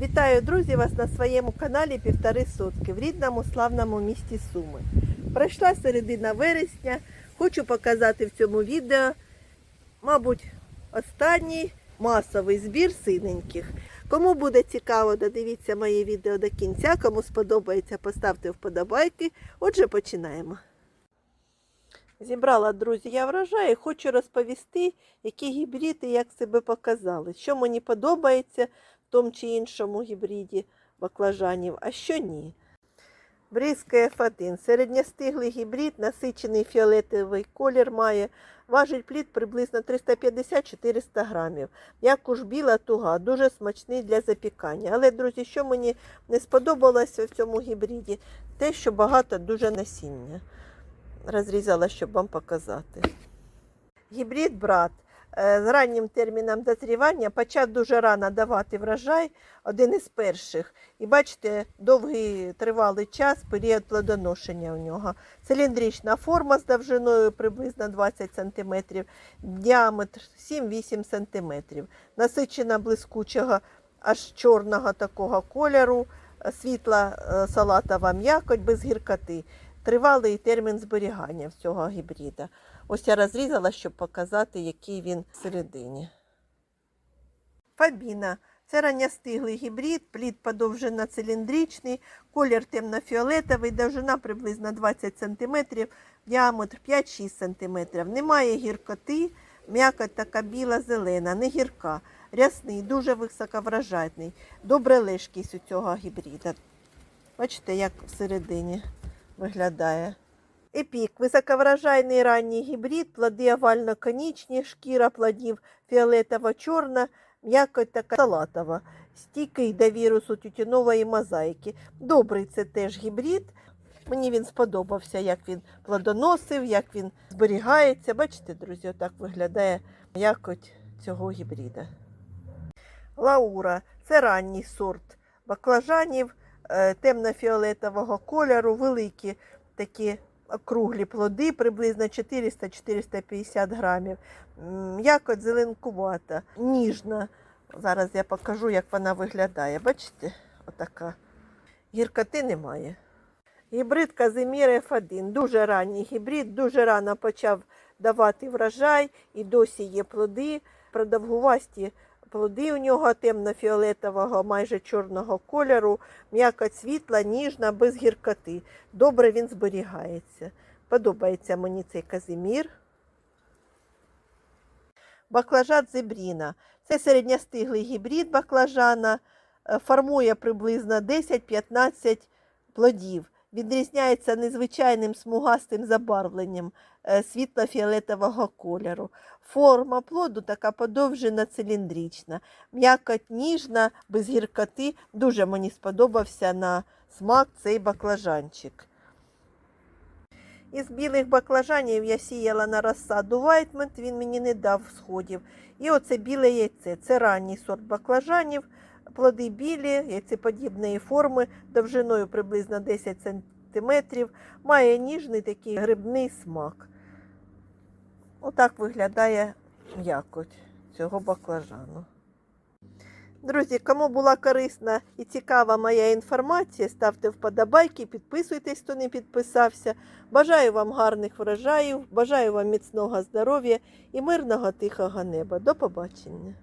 Вітаю, друзі, вас на своєму каналі Півтори сотки в рідному славному місті Суми. Пройшла середина вересня. Хочу показати в цьому відео, мабуть, останній масовий збір синеньких. Кому буде цікаво, додивіться моє відео до кінця. Кому сподобається, поставте вподобайки. Отже, починаємо. Зібрала, друзі, я врожай і хочу розповісти, які гібриди як себе показали, що мені подобається тому чи іншому гібриді баклажанів, а що ні. Бризка F1. Середньостиглий гібрид, насичений фіолетовий колір має. Важить плід приблизно 350-400 грамів. Як біла туга, дуже смачний для запікання. Але, друзі, що мені не сподобалося в цьому гібриді, те, що багато дуже насіння. Розрізала, щоб вам показати. Гібрид брат з раннім терміном дозрівання почав дуже рано давати врожай, один із перших. І бачите, довгий тривалий час, період плодоношення у нього. Циліндрична форма з довжиною приблизно 20 см, діаметр 7-8 см. Насичена блискучого, аж чорного такого кольору, е, світла е, салатова м'якоть без гіркоти. Тривалий термін зберігання цього гібрида. Ось я розрізала, щоб показати, який він всередині. Фабіна. Це ранньостиглий гібрид, плід подовжена циліндричний, колір темно-фіолетовий, довжина приблизно 20 см, діаметр 5-6 см. Немає гіркоти, м'якоть така біла-зелена, не гірка, рясний, дуже високовражайний. Добра лежкість у цього гібрида. Бачите, як всередині виглядає. Епік високовражайний ранній гібрид, плоди овально-конічні, шкіра плодів фіолетово-чорна, м'якоть така салатова, стійкий до вірусу тютюнової мозаїки. Добрий це теж гібрид. Мені він сподобався, як він плодоносив, як він зберігається. Бачите, друзі, отак виглядає м'якоть цього гібрида. Лаура це ранній сорт баклажанів темно-фіолетового кольору, великі такі округлі плоди, приблизно 400-450 грамів. М, М'якоть зеленкувата, ніжна. Зараз я покажу, як вона виглядає. Бачите, отака. Гіркоти немає. Гібрид Казимір F1. Дуже ранній гібрид, дуже рано почав давати врожай і досі є плоди. Продовгувасті плоди у нього темно-фіолетового, майже чорного кольору, м'яка світла, ніжна, без гіркоти. Добре він зберігається. Подобається мені цей казимір. Баклажан зебріна. Це середньостиглий гібрид баклажана, е, формує приблизно 10-15 плодів. Відрізняється незвичайним смугастим забарвленням е, світло-фіолетового кольору. Форма плоду така подовжена циліндрична, м'якоть ніжна, без гіркоти. Дуже мені сподобався на смак цей баклажанчик. Із білих баклажанів я сіяла на розсаду Вайтмент, він мені не дав сходів. І оце біле яйце. Це ранній сорт баклажанів. Плоди білі, яйцеподібної форми, довжиною приблизно 10 см, має ніжний такий грибний смак. Отак виглядає м'якоть цього баклажану. Друзі, кому була корисна і цікава моя інформація, ставте вподобайки, підписуйтесь, хто не підписався. Бажаю вам гарних врожаїв, бажаю вам міцного здоров'я і мирного тихого неба. До побачення!